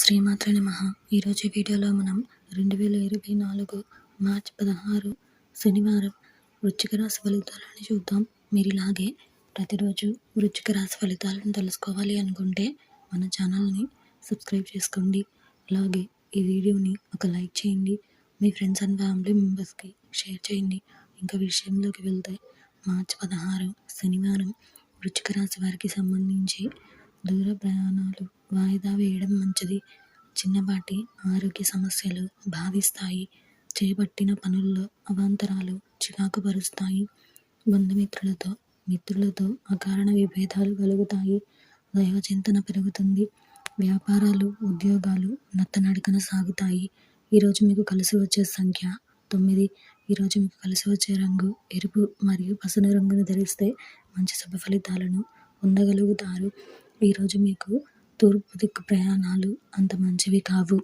శ్రీమాత్రే నమ. ఈరోజు వీడియోలో మనం రెండు వేల ఇరవై నాలుగు మార్చి పదహారు శనివారం వృచ్చిక రాశి ఫలితాలని చూద్దాం. మీరు ఇలాగే ప్రతిరోజు వృచ్చిక రాశి ఫలితాలను తెలుసుకోవాలి అనుకుంటే మన ఛానల్ని సబ్స్క్రైబ్ చేసుకోండి. అలాగే ఈ వీడియోని ఒక లైక్ చేయండి. మీ ఫ్రెండ్స్ అండ్ ఫ్యామిలీ మెంబర్స్కి షేర్ చేయండి. ఇంకా విషయంలోకి వెళ్తే మార్చి పదహారు శనివారం వృచ్చిక రాశి వారికి సంబంధించి దూర ప్రయాణాలు వాయిదా వేయడం మంచిది. చిన్నపాటి ఆరోగ్య సమస్యలు బాధిస్తాయి. చేపట్టిన పనుల్లో అవాంతరాలు చికాకు పరుస్తాయి. బంధుమిత్రులతో మిత్రులతో అకారణ విభేదాలు కలుగుతాయి. దైవచింతన పెరుగుతుంది. వ్యాపారాలు ఉద్యోగాలు నత్తనడకన సాగుతాయి. ఈరోజు మీకు కలిసి వచ్చే సంఖ్య తొమ్మిది. ఈరోజు మీకు కలిసి వచ్చే రంగు ఎరుపు మరియు పసుపు రంగును ధరిస్తే మంచి శుభ ఫలితాలను పొందగలుగుతారు. ఈరోజు మీకు తూర్పు దిక్కు ప్రయాణాలు అంత మంచివి కావు.